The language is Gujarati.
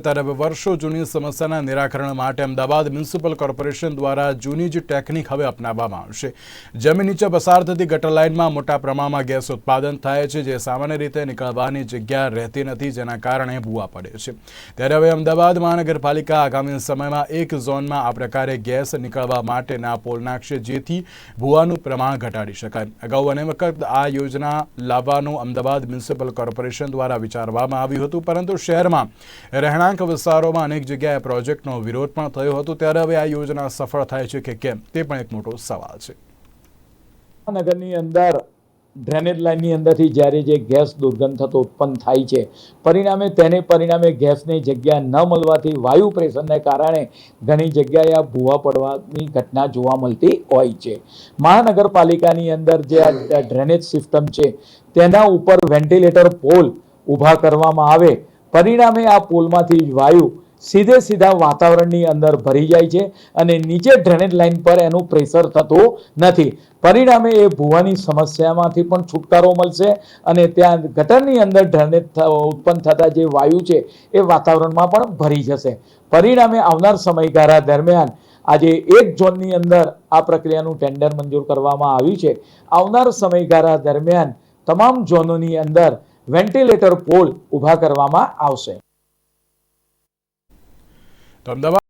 ત્યારે વર્ષો જૂની સમસ્યાના નિરાકરણ માટે અમદાવાદ મ્યુનિસિપલ કોર્પોરેશન દ્વારા જૂની જ ટેકનિક હવે અપનાવવામાં આવશે. જમીન નીચે પસાર થતી ગટર લાઇનમાં મોટા પ્રમાણમાં ગેસ ઉત્પાદન થાય છે, જે સામાન્ય રીતે નીકળવાની જગ્યા રહેતી નથી, જેના કારણે ભૂવા પડે છે. ત્યારે હવે અમદાવાદ મહાનગરપાલિકા આગામી સમયમાં એક ઝોનમાં આ પ્રકારે ગેસ નીકળવા માટેના પોલ નાખશે, જેથી ભૂવાનું પ્રમાણ ઘટાડી શકાય. અગાઉ અને વખત આ યોજના લાવવાનું અમદાવાદ મ્યુનિસિપલ કોર્પોરેશન દ્વારા વિચારવામાં આવ્યું હતું, પરંતુ શહેરમાં રહેણાંક વિસ્તારોમાં અનેક જગ્યાએ પ્રોજેક્ટનો વિરોધ પણ થયો હતો, ત્યારે હવે આ યોજના સફળ થાય છે કે કેમ, તે પણ એક મોટો સવાલ છે. નગરની અંદર ડ્રેનેજ લાઇનની અંદરથી જ્યારે જે ગેસ દુર્ગંધ થતો ઉત્પન્ન થાય છે, પરિણામે તેને પરિણામે ગેસને જગ્યા ન મળવાથી વાયુ પ્રેશરને કારણે ઘણી જગ્યાએ આ ભૂવા પડવાની ઘટના જોવા મળતી હોય છે. મહાનગરપાલિકાની અંદર જે આ ડ્રેનેજ સિસ્ટમ છે, તેના ઉપર વેન્ટિલેટર પોલ ઊભા કરવામાં આવે પરિણામે આ પોલમાંથી વાયુ સીધે સીધા વાતાવરણની અંદર ભરી જાય છે અને નીચે ડ્રેનેજ લાઇન પર એનું પ્રેશર થતું નથી. પરિણામે એ ભૂવાની સમસ્યામાંથી પણ છુટકારો મળશે અને ત્યાં ગટરની અંદર ડ્રેનેજ ઉત્પન્ન થતા જે વાયુ છે એ વાતાવરણમાં પણ ભરી જશે. પરિણામે આવનાર સમયગાળા દરમિયાન આજે એક ઝોનની અંદર આ પ્રક્રિયાનું ટેન્ડર મંજૂર કરવામાં આવ્યું છે. આવનાર સમયગાળા દરમિયાન તમામ ઝોનોની અંદર વેન્ટિલેટર પોલ ઊભા કરવામાં આવશે. અમદાવાદ